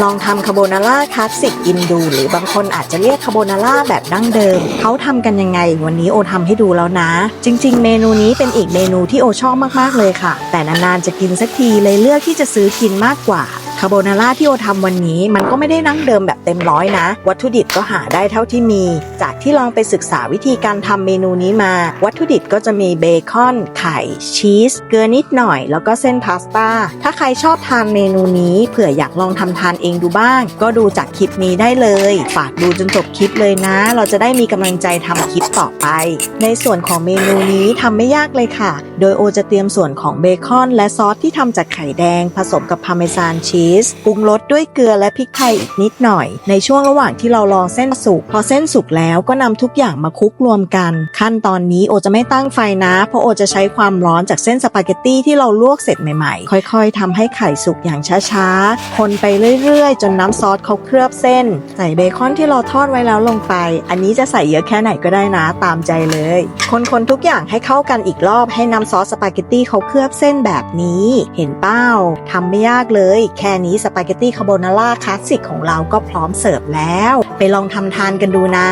ลองทำคาโบนาร่าคลาสสิกกินดู หรือบางคนอาจจะเรียกคาโบนาร่าแบบดั้งเดิม เขาทำกันยังไง วันนี้โอทำให้ดูแล้วนะ จริง ๆ เมนูนี้เป็นอีกเมนูที่โอชอบมากๆเลยค่ะ แต่นานๆจะกินสักทีเลยเลือกที่จะซื้อกินมากกว่าาโบนาร่าที่โอทำวันนี้มันก็ไม่ได้นั่งเดิมแบบเต็มร้อยนะ วัตถุดิบก็หาได้เท่าที่มี จากที่ลองไปศึกษาวิธีการทำเมนูนี้มา วัตถุดิบก็จะมีเบคอน ไข่ ชีส เกลือนิดหน่อย แล้วก็เส้นพาสต้า ถ้าใครชอบทานเมนูนี้เผื่ออยากลองทำทานเองดูบ้าง ก็ดูจากคลิปนี้ได้เลย ฝากดูจนจบคลิปเลยนะ เราจะได้มีกำลังใจทำคลิปต่อไป ในส่วนของเมนูนี้ทำไม่ยากเลยค่ะ โดยโอจะเตรียมส่วนของเบคอน และซอสที่ทำจากไข่แดง ผสมกับพาร์เมซานชีสปรุงรสด้วยเกลือและพริกไทยอีกนิดหน่อย ในช่วงระหว่างที่เรารอเส้นสุกพอเส้นสุกแล้วก็นำทุกอย่างมาคลุกรวมกัน ขั้นตอนนี้โอจะไม่ตั้งไฟนะ เพราะโอจะใช้ความร้อนจากเส้นสปาเกตตี้ที่เราลวกเสร็จใหม่ๆ ค่อยๆทำให้ไข่สุกอย่างช้าๆ คนไปเรื่อยๆ จนน้ำซอสเขาเคลือบเส้น ใส่เบคอนที่เราทอดไว้แล้วลงไป อันนี้จะใส่เยอะแค่ไหนก็ได้นะตามใจเลย คนๆทุกอย่างให้เข้ากันอีกรอบให้น้ำซอสสปาเกตตี้เขาเคลือบเส้นแบบนี้ เห็นเป้าทำไม่ยากเลย แค่นี้สปาเกตตี้คาโบนาร่าคลาสสิกของเราก็พร้อมเสิร์ฟแล้ว ไปลองทำทานกันดูนะ